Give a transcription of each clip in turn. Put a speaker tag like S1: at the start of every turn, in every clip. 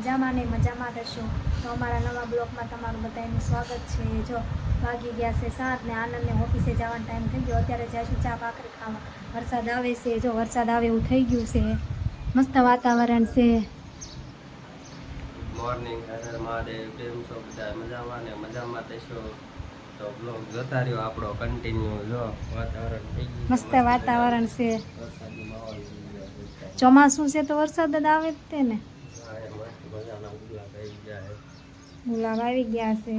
S1: મજામાં ને મજામાં રહેશો? તો અમારા નવા બ્લોકમાં તમારું બધાનું સ્વાગત છે. જો વાગી ગયા છે સાત ને આનંદને ઓફિસે જવાનો ટાઈમ થઈ ગયો. અત્યારે જઈશું ચા ભાખરી ખાવા. વરસાદ આવે છે. જો વરસાદ આવે એવું થઈ ગયું છે. મસ્ત વાતાવરણ છે.
S2: મોર્નિંગ હર મહાદેવ કેમ છો બધા? મજામાં ને મજામાં થશો તો બ્લોગ જોતા રહ્યો આપણો કન્ટિન્યુ જો વાતાવરણ થઈ ગયું
S1: મસ્ત વાતાવરણ છે. ચોમાસું છે તો વરસાદ જ આવે જ તે ને.
S2: હા, એ મસ્ત મજાના.
S1: ગુલાબ આવી ગયા છે.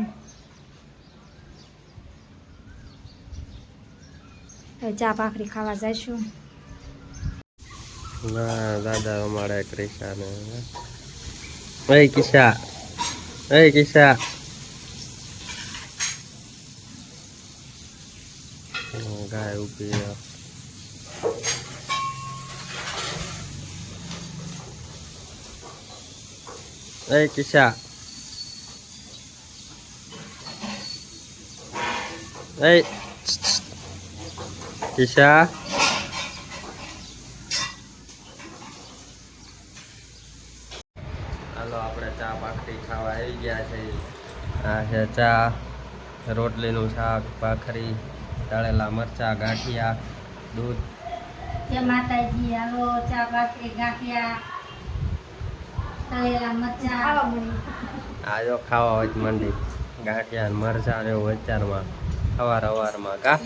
S1: ચા ભાખરી ખાવા જઈશું.
S2: ના, દાદા અમારે ક્રિશા ને એ કિશા એ કિશા ગાય ઊભી એ કિશા એ કિશા હાલો આપણે ચા ભાખરી ખાવા આવી ગયા છે. આ છે ચા રોટલીનું શાક ભાખરી તળેલા મરચા ગાંઠિયા દૂધ.
S1: માતાજી હાલો ચા ભાખરી ગાંઠિયા તળેલા મરચા ખાવા મળી
S2: આ જો ખાવા હોય મંડી. ગાંઠિયા મરચા ને વચારમાં. સવાર સવારમાં કા?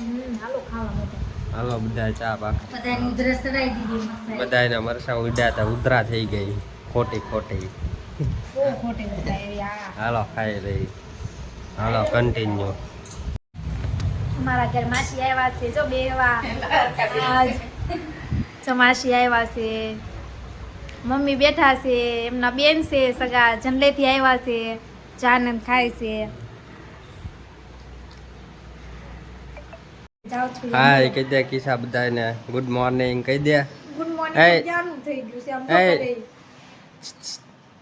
S1: હાલો બધા
S2: ચા
S1: પાક.
S2: બધા મરચા ઉડ્યા હતા ઉધરા થઈ ગઈ. ખોટી ખોટી. હાલો ખાઈ રહી હાલો કન્ટિન્યુ
S1: અમારા ઘર માસી આવ્યા છે, જો બેવા. જો આવ્યા છે. મમ્મી બેઠા છે એમના બેન છે સગા જનલેથી આવ્યા છે ચાનંદ ખાય છે.
S2: હાય કહી દે કિસ્સા બધાને ગુડ મોર્નિંગ કહી દે.
S1: ગુડ. મોર્નિંગ ક્યારનું થઈ ગયું છે આમ
S2: Hey.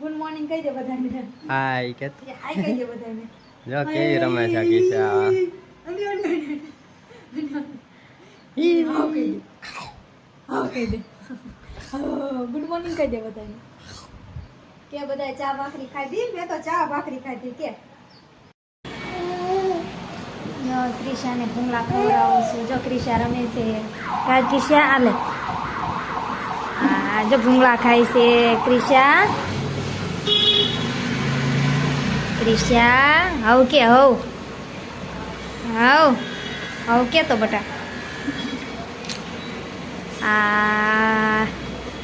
S1: ગુડ મોર્નિંગ કહી દે બધાને.
S2: હાય કે
S1: હાય કહી દે બધાને.
S2: જો કે રમે છે કિસ્સા.
S1: Ali, okay Ali. Good morning કહી દે બધાને. કે બધાએ ચા ભાખરી ખાધી મેં તો ચા ભાખરી ખાધી કે. ક્રિશાને ભૂંગળા ખવડાવું છું. જો ક્રિશા રમે છે. કા ક્રિશા આલે હા, જો ભૂંગળા ખાય છે, ક્રિશા. ક્રિશા, હવ કે, હવ. હવ હવ કે તો બટા. આ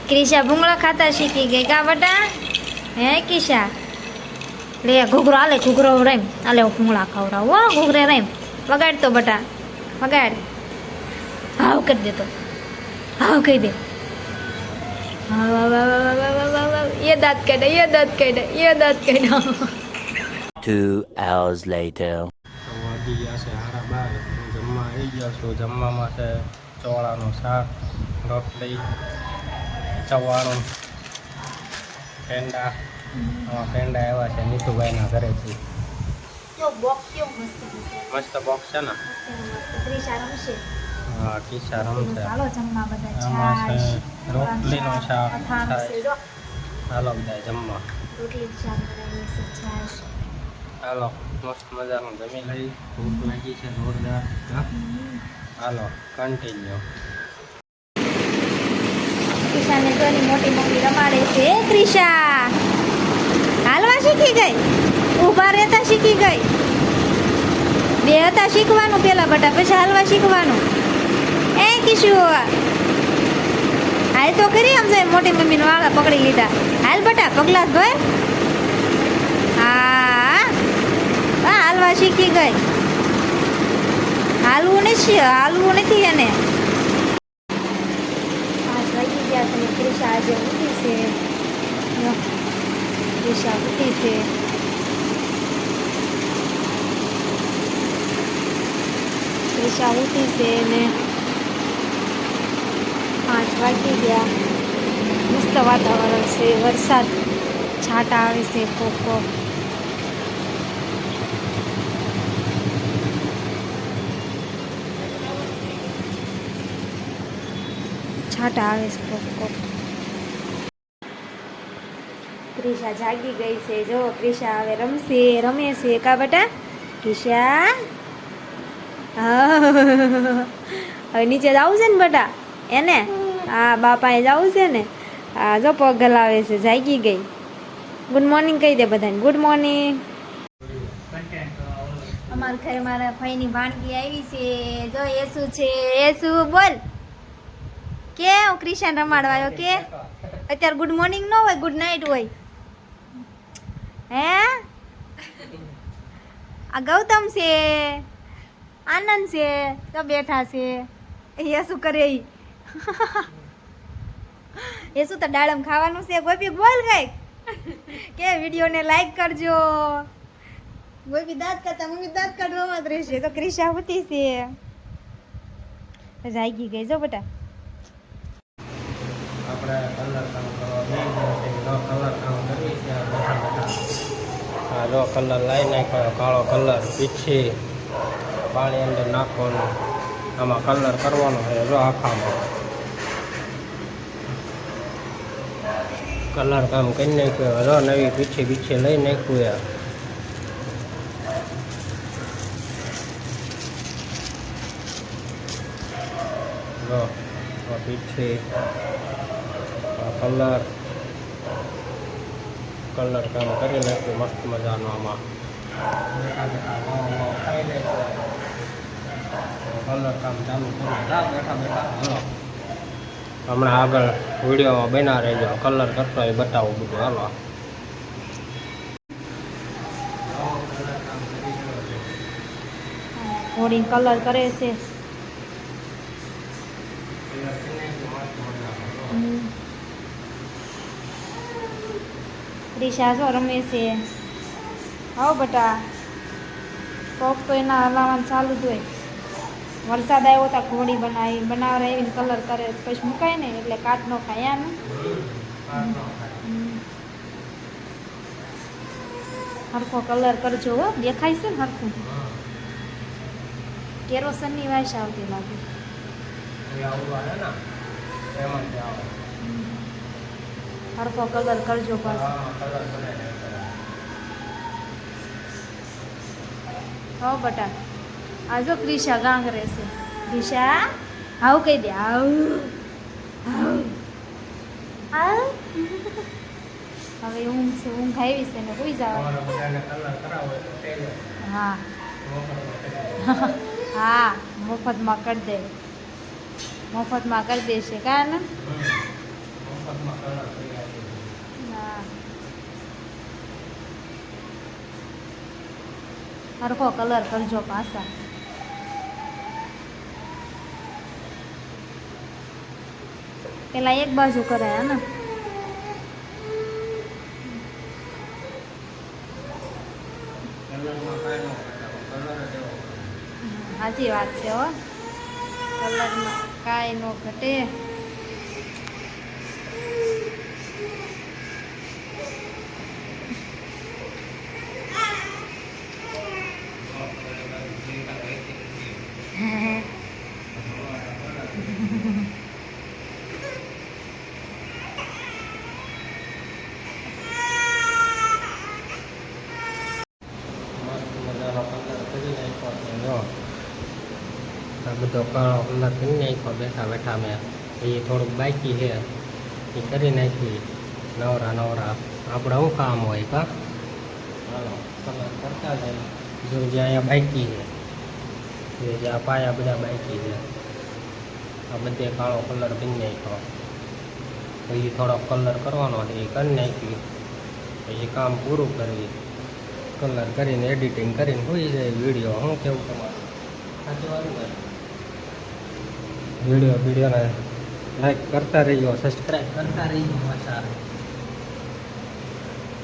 S1: Krisha bungla kata shiki gai kabata eh Krisha? Le gugro ale gugro rem. Ale bungla kaura wa gugre rem. Bagar to bata. Bagar au kar de to. Au kai de. Ye dat kada ye dat kada ye dat kada
S3: Two hours later.
S2: Jemaah ijazah jemaah masa cawalan usah roti. ચવાણું peda. આમાં પેંડા આવ્યા છે નીતુભાઈના ઘરેથી.
S1: મસ્ત છે?
S2: મસ્ત box છે ને? હા કિસ્સા રમશે. આમાં છે રોટલીનો શાક, હાલો બધા જમવા. હાલો મસ્ત મજાનું જમી લઈ ભૂખ લાગી છે જોરદાર. હાલો કન્ટિન્યુ
S1: ક્રિશાને જોની મોટી મમ્મી રમાડે છે. ક્રિશા! હાલવા શીખી ગઈ? ઊભા રહેતા શીખી ગઈ? બે હતા શીખવાનું, પેલા બટા પછી હાલવા શીખવાનું. એ કિશુ! હાલ તો કરી આમ જાય, મોટી મમ્મીને વાળા પકડી લીધા. હાલ બટા, પગલા ધોય. હા, હાલવા શીખી ગઈ. હાલવું નથી હાલવું નથી એને પાંચ વાગી ક્રિશા આજે ઉઠી છે ક્રિશા ઉઠી છે ક્રિશા ઉઠી છે ને પાંચ વાગી ગયા મસ્ત વાતાવરણ છે વરસાદ છાંટા આવે છે પોકો છાંટા આવે છે કોક ક્રિશા જાગી ગઈ છે. જો ક્રિશા હવે રમશે, રમે છે. કા બટા? ક્રિશા? હવે નીચે જવું છે ને બટા? એને? હા, બાપાએ જવું છે ને? હા, જો પગ હલાવે છે, જાગી ગઈ. ગુડ મોર્નિંગ કહી દે બધાને. ગુડ મોર્નિંગ અમારા ઘરે મારા ભાઈની ભાણકી આવી છે. જો એસુ છે. એસુ બોલ. કે હું ક્રિશન આવ્યો? કે? અત્યારે ગુડ મોર્નિંગ ન હોય ગુડ નાઇટ હોય. હે? આ ગૌતમ છે, આનંદ છે, તો બેઠા છે. એ શું કરે એ શું તો દાડમ ખાવાનું છે. ગોપી બોલ કંઈક. કે વિડીયોને લાઈક કરજો. ગોપી દાંત કરતા મમ્મી દાંત કાઢવામાં જ રહેશે તો ક્રિશા હોતી છે. જાગી ગઈ જો બેટા.
S2: આપણે કલર કામ કરવા બે જો કલર કામ કરવી છે આ બેઠા બેઠા હા જો કલર લાવી નાખ્યો કાળો કલર પીછી પાણી અંદર નાખવાનું. આમાં કલર કરવાનો છે જો આખામાં. કલર કામ કરી નાખ્યું જો નવી પીછી પીછી લઈ નાખ્યું જો, આ પીછી આ કલર. કલર કામ કરી નાખ્યું મસ્ત મજાનું આમાં કલર કામ ચાલુ કરી બેઠા બેઠા હાલો હમણાં આગળ વિડીયોમાં બના રહેજો કલર કરતો એ બતાવું બધું હાલો
S1: હોળી કલર કરે છે ક્રિશા જો રમે છે. આવો બટા. પગ તો એના હલાવવાનું ચાલુ જ હોય. વરસાદ આવ્યો હતા ઘોડી બનાવી બનાવરાવીને કલર કરે. પછી મુકાય ને એટલે કાટ નો ખાય એમ. હરખો કલર કરજો હો દેખાય છે ને હરખું. કેરોસનની વાસ આવતી લાગે હરખો કલર કરજો પાછો હો બટા આ જો ક્રિશા ગાંગ રહેશે ક્રિશા હાવ કહી દે હાવ હાવ હવે ઊંઘ છે ઊંઘ આવી છે ને કોઈ જાવ હા હા મફતમાં કરી દે મફતમાં કરી દેશે કાં ને હા હરખો કલર કરજો પાછા. પેલા એક બાજુ કરાયા ને? સાચી વાત છે, હો. કલરમાં કાંઈ ન ઘટે
S2: મસ્ત મજાનો કલર કરી નાખ્યો છે જો આ બધો કાળો કલર કરી નાખ્યો બેઠા બેઠા મેં એ થોડુંક બાકી છે. એ કરી નાખી. નવરા નવરા. આપણે શું કામ હોય કા? હાલો કલર કરતા જાય જો જે અહીંયા બાકી છે. જે આ પાયા બધા બાકી છે. આ બધે કાળો કલર કરી નાખ્યો. પછી થોડોક કલર કરવાનો છે એ કરી નાખી પછી કામ પૂરું કરવી કલર કરીને એડિટિંગ કરીને હોઈ જાય વીડિયો. શું કેવું તમારું? સાચી વાત વીડિયો વિડીયોને લાઈક કરતા રહીજો સબસ્ક્રાઈબ કરતા રહીજો પાછા.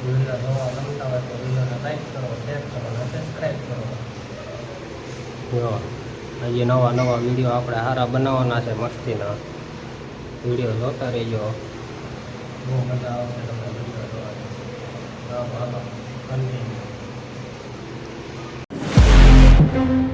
S2: વીડિયો જોવા ગમતા હોય તો વિડીયોને લાઈક કરો શેર અને સબસ્ક્રાઈબ કરો. હજી નવા નવા વીડિયો આપણે સારા બનાવવાના છે મસ્તીના. વીડિયો જોતા રહીજો બહુ મજા આવશે તમને વીડિયો જોવાની.